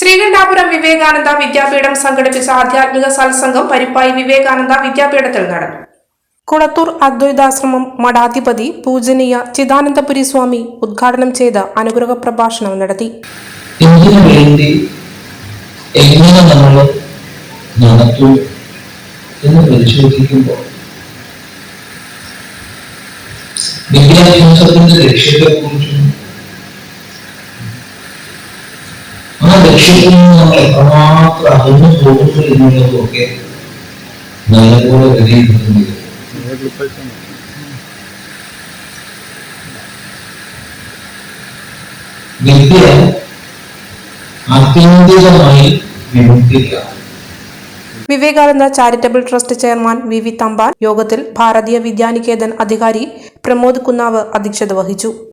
ശ്രീകണ്ഠാപുരം വിവേകാനന്ദ വിദ്യാപീഠം സംഘടിപ്പിച്ച ആധ്യാത്മിക സത്സംഗം പരിപ്പായി വിവേകാനന്ദ വിദ്യാപീഠത്തിൽ നടന്നു. കുളത്തൂർ അദ്വൈതാശ്രമം മഠാധിപതി പൂജനീയ ചിദാനന്ദപുരി സ്വാമി ഉദ്ഘാടനം ചെയ്ത അനുഗ്രഹ പ്രഭാഷണം നടത്തി. എന്തിനു വേണ്ടി എങ്ങനെ നമ്മൾ നടത്തും എന്ന് പരിശോധിക്കുമ്പോൾ വിദ്യാഭ്യാസത്തിന്റെ ലക്ഷ്യത്തെക്കുറിച്ചും Vidya Vivekananda charitable trust chairman V V Thampan യോഗത്തിൽ ഭാരതീയ വിദ്യാനികേതൻ അധികാരി പ്രമോദ് കുന്നാവ് അധ്യക്ഷത വഹിച്ചു.